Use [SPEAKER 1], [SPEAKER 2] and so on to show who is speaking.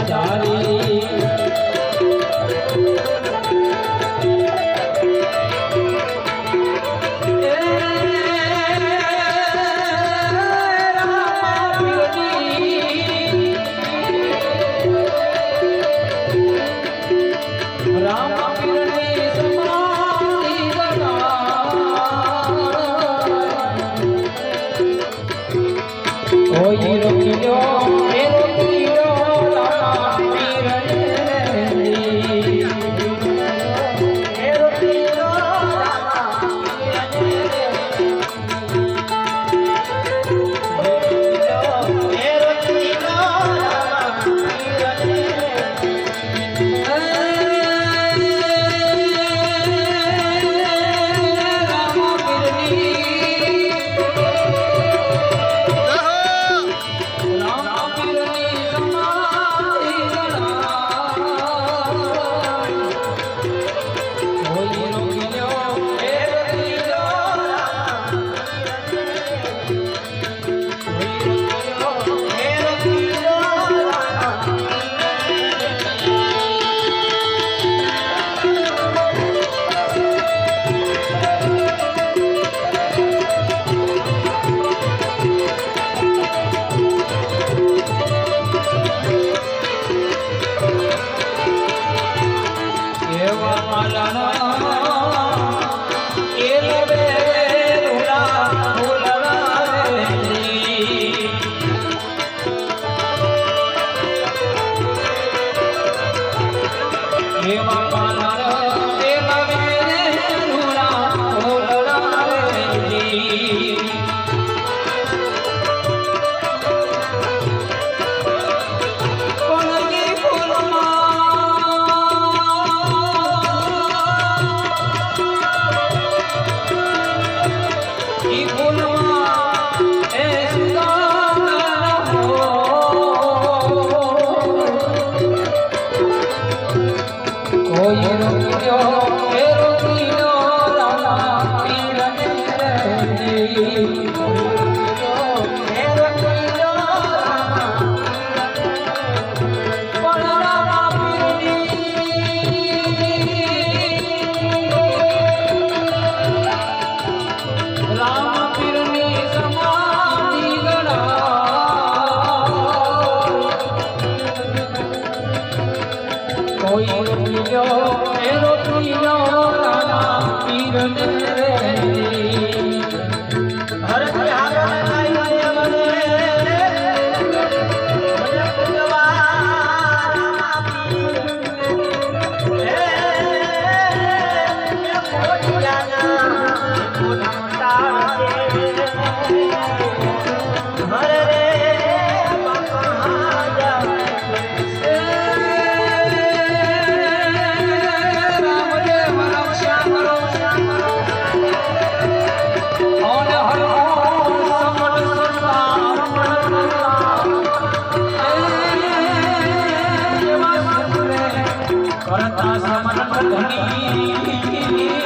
[SPEAKER 1] જાની ને જા ધારી રામ કરતા સમરણ ધની